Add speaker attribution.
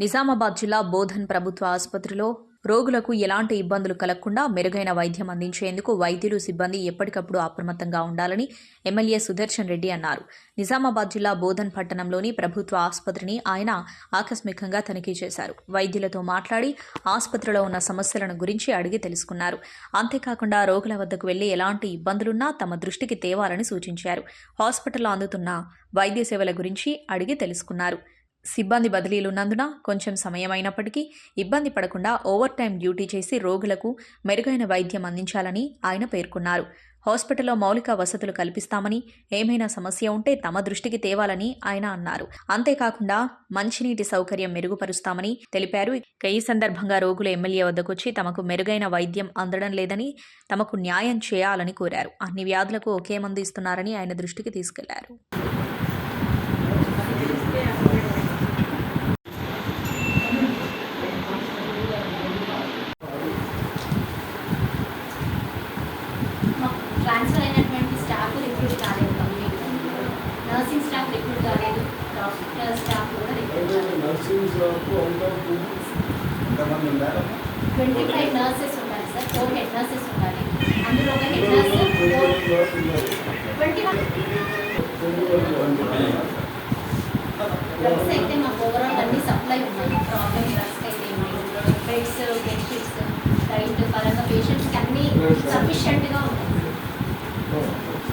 Speaker 1: నిజామాబాద్ జిల్లా బోధన్ ప్రభుత్వ ఆసుపత్రిలో రోగులకు ఎలాంటి ఇబ్బందులు కలగకుండా మెరుగైన వైద్యం అందించేందుకు వైద్యులు సిబ్బంది ఎప్పటికప్పుడు అప్రమత్తంగా ఉండాలని ఎమ్మెల్యే సుదర్శన్ రెడ్డి అన్నారు. నిజామాబాద్ జిల్లా బోధన్ పట్టణంలోని ప్రభుత్వ ఆసుపత్రిని ఆయన ఆకస్మికంగా తనిఖీ చేశారు. వైద్యులతో మాట్లాడి ఆసుపత్రిలో ఉన్న సమస్యలను గురించి అడిగి తెలుసుకున్నారు. అంతేకాకుండా రోగుల వద్దకు వెళ్ళి ఎలాంటి ఇబ్బందులున్నా తమ దృష్టికి తేవాలని సూచించారు. హాస్పిటల్లో అందుతున్న వైద్య సేవల గురించి అడిగి తెలుసుకున్నారు. సిబ్బంది బదిలీలున్నందున కొంచెం సమయం అయినప్పటికీ ఇబ్బంది పడకుండా ఓవర్ టైం డ్యూటీ చేసి రోగులకు మెరుగైన వైద్యం అందించాలని ఆయన పేర్కొన్నారు. హాస్పిటల్లో మౌలిక వసతులు కల్పిస్తామని ఏమైనా సమస్య ఉంటే తమ దృష్టికి తేవాలని ఆయన అన్నారు. అంతేకాకుండా మంచినీటి సౌకర్యం మెరుగుపరుస్తామని తెలిపారు. ఇక ఈ సందర్భంగా రోగులు ఎమ్మెల్యే వద్దకొచ్చి తమకు మెరుగైన వైద్యం అందడం లేదని తమకు న్యాయం చేయాలని కోరారు. అన్ని వ్యాధులకు ఒకే మందు ఇస్తున్నారని ఆయన దృష్టికి
Speaker 2: తీసుకెళ్ళారు. ట్రాన్స్ఫర్ అయినటువంటి స్టాఫ్ రిక్రూట్ కాలేదు కంప్లీట్ నర్సింగ్ స్టాఫ్ రిక్రూట్ కాలేదు డాక్టర్ స్టాఫ్ కూడా రిక్రూట్ ట్వంటీ ఫైవ్ నర్సెస్ ఉండాలి సార్ ఫోర్ హెడ్ నర్సెస్ ఉండాలి అందులో ఒక head nurse twenty one drugs అయితే మాకు ఓవరాల్ అన్ని సప్లై ఉన్నాయి ప్రాబ్లమ్ డ్రగ్స్ అయితే బెడ్స్ బెడ్షీట్స్ డైట్ పరంగా పేషెంట్స్కి అన్నీ సఫిషియెంట్గా